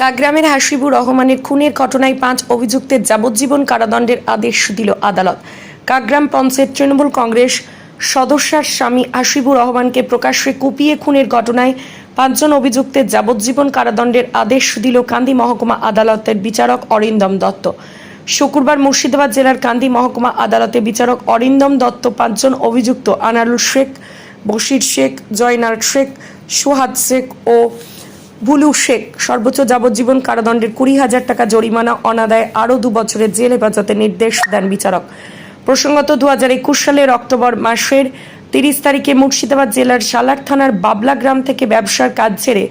কাগ্রামের হাসিবুর রহমানের খুনের ঘটনায় পাঁচ অভিযুক্তের যাবজ্জীবন কারাদণ্ডের আদেশ দিল আদালত। কাগ্রাম পঞ্চায়েত তৃণমূল কংগ্রেস সদস্যার স্বামী হাসিবুর রহমানকে প্রকাশ্যে কুপিয়ে খুনের ঘটনায় পাঁচজন অভিযুক্তের যাবজ্জীবন কারাদণ্ডের আদেশ দিল কান্দি মহকুমা আদালতের বিচারক অরিন্দম দত্ত। শুক্রবার মুর্শিদাবাদ জেলার কান্দি মহকুমা আদালতে বিচারক অরিন্দম দত্ত, পাঁচজন অভিযুক্ত আনারুল শেখ, বশির শেখ, জয়নাল শেখ, সুহাদ শেখ ও বুলু শেখ, সর্বোচ্চ যাবজ্জীবন কারাদণ্ডের কুড়ি হাজার টাকা জরিমানা, অনাদায় আরও দু বছরের জেল হেফাজতের নির্দেশ দেন বিচারক। প্রসঙ্গত দু হাজার একুশ সালের অক্টোবর মাসের তিরিশ তারিখে মুর্শিদাবাদ জেলার সালার থানার বাবলা গ্রাম থেকে ব্যবসার কাজ ছেড়ে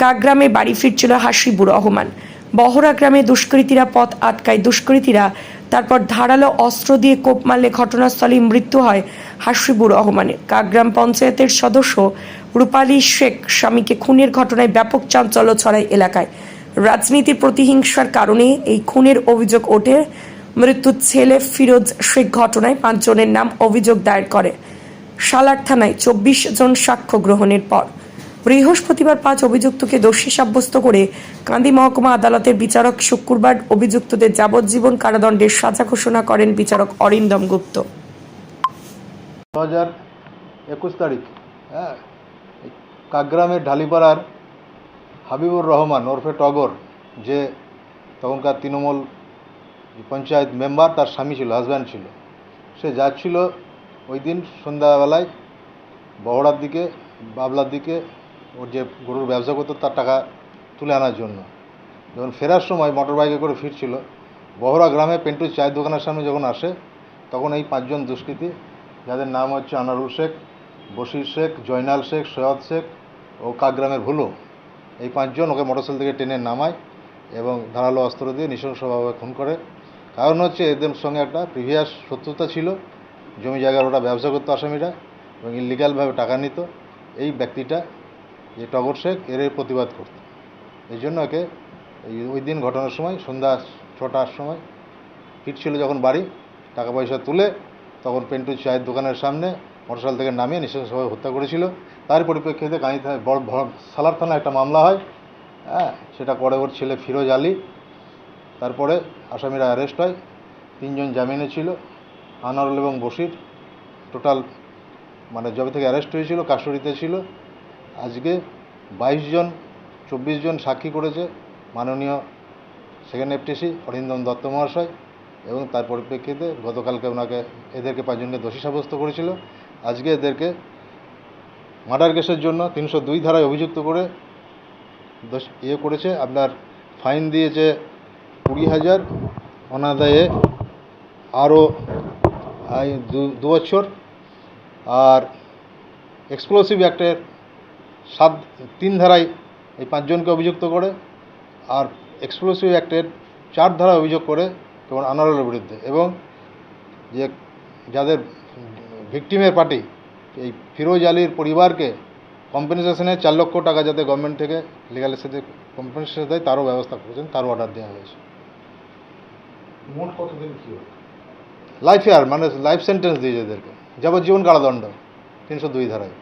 কাগ্রামে বাড়ি ফিরছিল হাসিবুর রহমান। বহরা গ্রামে দুষ্কৃতীরা পথ আটকায় দুষ্কৃতীরা। তারপর ধারালো অস্ত্র দিয়ে কোপ মারলে ঘটনাস্থলেই মৃত্যু হয় হাসিবুর রহমানের। কাগ্রাম পঞ্চায়েতের সদস্য রূপালী শেখ স্বামীকে খুনের ঘটনায় ব্যাপক চাঞ্চল্য ছড়ায় এলাকায়। রাজনীতির প্রতিহিংসার কারণে এই খুনের অভিযোগ ওঠে। মৃত্যুর ছেলে ফিরোজ শেখ ঘটনায় পাঁচজনের নাম অভিযোগ দায়ের করে। সালার থানায় চব্বিশ জন সাক্ষ্য গ্রহণের পর বৃহস্পতিবার পাঁচ অভিযুক্তকে দোষী সাব্যস্ত করে কান্দি মহকুমা আদালতের বিচারক শুক্রবার অভিযুক্তদের যাবজ্জীবন কারাদণ্ডের সাজা ঘোষণা করেন বিচারক অরিন্দম গুপ্ত। দু হাজার একুশ তারিখ হ্যাঁ কাগ্রামের ঢালিপাড়ার হাবিবুর রহমান ওরফে টগর, যে তখনকার তৃণমূল পঞ্চায়েত মেম্বার, তার স্বামী ছিল হাজব্যান্ড ছিল। সে যাচ্ছিল ওই দিন সন্ধ্যাবেলায় বহড়ার দিকে, বাবলার দিকে ওর যে গরুর ব্যবসা করতো তার টাকা তুলে আনার জন্য। যখন ফেরার সময় মোটর বাইকে করে ফিরছিল, বহরা গ্রামে পেন্টু চায়ের দোকানের সামনে যখন আসে, তখন এই পাঁচজন দুষ্কৃতী, যাদের নাম হচ্ছে আনারুল শেখ, বশির শেখ, জয়নাল শেখ, সৈয়দ শেখ ও কাকগ্রামের ভুলু। এই পাঁচজন ওকে মোটরসাইকেল থেকে টেনে নামায় এবং ধারালো অস্ত্র দিয়ে নৃশংসভাবে খুন করে। কারণ হচ্ছে এদের সঙ্গে একটা প্রিভিয়াস শত্রুতা ছিল, জমি জায়গার ওটা ব্যবসা করতো আসামিরা এবং ইলিগালভাবে টাকা নিত। এই ব্যক্তিটা যে টগর শেখ, এর প্রতিবাদ করত। এই জন্য একে ওই দিন ঘটনার সময়, সন্ধ্যা ছটার সময় ফিরছিল যখন বাড়ি টাকা পয়সা তুলে তখন পেন্টু চায়ের দোকানের সামনে মোটরসাইকেল থেকে নামিয়ে নৃশংসভাবে হত্যা করেছিল। তার পরিপ্রেক্ষিতে কাঁদি থানায় বড় সালার থানায় একটা মামলা হয়। হ্যাঁ সেটা করে ওর ছেলে ফিরোজ আলী। তারপরে আসামিরা অ্যারেস্ট হয়। তিনজন জামিনে ছিল আনারুল এবং বশির। টোটাল মানে যবে থেকে অ্যারেস্ট হয়েছিল কাস্টডিতে ছিল। আজকে বাইশ জন, চব্বিশ জন সাক্ষী করেছে মাননীয় সেকেন্ড এফটিসি অরিন্দম দত্ত মহাশয় এবং তার পরিপ্রেক্ষিতে গতকালকে ওনাকে এদেরকে পাঁচজনকে দোষী সাব্যস্ত করেছিল। আজকে এদেরকে মার্ডার কেসের জন্য তিনশো দুই ধারায় অভিযুক্ত করে ইয়ে করেছে। আপনার ফাইন দিয়েছে কুড়ি হাজার। অনাদায়ে আরও দু বছর। আর এক্সপ্লোসিভ অ্যাক্টের সাত তিন ধারায় এই পাঁচজনকে অভিযুক্ত করে আর এক্সপ্লোসিভ অ্যাক্টের চার ধারায় অভিযোগ করে যেমন আনারলের বিরুদ্ধে এবং যে যাদের ভিকটিমের পার্টি এই ফিরোজ আলীর পরিবারকে কম্পেনসেশনে চার লক্ষ টাকা যাতে গভর্নমেন্ট থেকে লিগালের সাথে কম্পেনসেশন দেয় তারও ব্যবস্থা করেছেন তারও অর্ডার দেওয়া হয়েছে। মোট কতদিন কি লাইফ ইয়ার মানে লাইফ সেন্টেন্স দিয়েছে এদেরকে। যাবজ্জীবন কারাদণ্ড তিনশো দুই ধারায়।